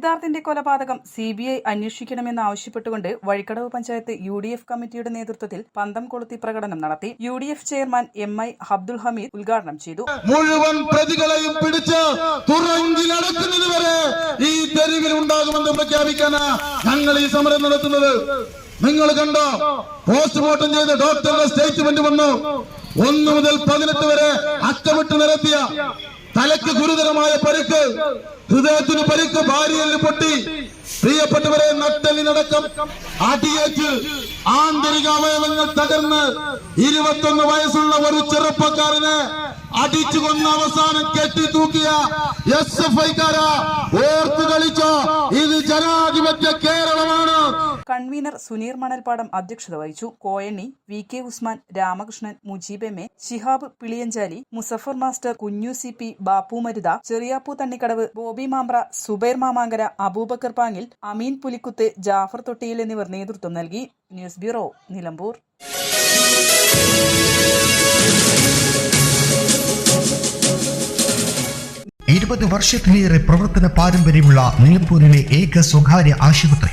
സിദ്ധാർത്ഥിന്റെ കൊലപാതകം C B I അന്വേഷിക്കണമെന്ന് ആവശ്യപ്പെട്ടുകൊണ്ട് Vazhikkadavu panchayat U D F കമ്മിറ്റിയുടെ നേതൃത്വത്തിൽ പന്തം കൊളുത്തി പ്രകടനം നടത്തി U D F chairman M I Abdul Hameed ഉദ്ഘാടനം ചെയ്തു. മുഴുവൻ പ്രതികളെയും പിടിച്ച് തുറങ്കിലടക്കുന്നത് വരെ ഈ തെരുവിൽ ഉണ്ടാകുമെന്ന് പ്രഖ്യാപിക്കാനാ ഞങ്ങൾ ഈ സമരം നടത്തുന്നത്. നിങ്ങൾ കണ്ടോ? പോസ്റ്റ്മോർട്ടം ചെയ്ത ഡോക്ടറുടെ സ്റ്റേറ്റ്മെന്റ് വന്നു. ഒന്ന് മുതൽ പതിനെട്ട് വരെ അറ്റമിട്ട് നിരത്തിയ തലയ്ക്ക് ഗുരുതരമായ പരുക്ക് ഹൃദയത്തിന് പരുക്ക് ഭാര്യയിൽ പൊട്ടി പ്രിയപ്പെട്ടവരെ നട്ടലിനടക്കം അടിയേറ്റ് ആന്തരിക അവയവങ്ങൾ തകർന്ന് ഇരുപത്തൊന്ന് വയസ്സുള്ള ഒരു ചെറുപ്പക്കാരനെ അടിച്ചു കൊന്ന അവസാനം കെട്ടി തൂക്കിയ എസ് എഫ് ഐക്കാരാ കളിച്ചോ ഇത് ജനാധിപത്യ കേരളമാണ് കൺവീനർ സുനീർ മണൽപ്പാടം അധ്യക്ഷത വഹിച്ചു. Koyanni V K Usman Ramakrishnan Mujeeb M A Shihab Piliyanchali Musafar master Kunju C P Bappu Marutha Cheriyappu Thannikkadavu Bobby Mambra Subair Mamankara Abubakar Pangil Ameen Pulikkuth Jafar Thottiyil എന്നിവർ നേതൃത്വം നൽകി. News bureau Nilambur. ഇരുപത് വർഷത്തിലേറെ പ്രവർത്തന പാരമ്പര്യമുള്ള നിലമ്പൂരിലെ ഏക സ്വകാര്യ ആശുപത്രി.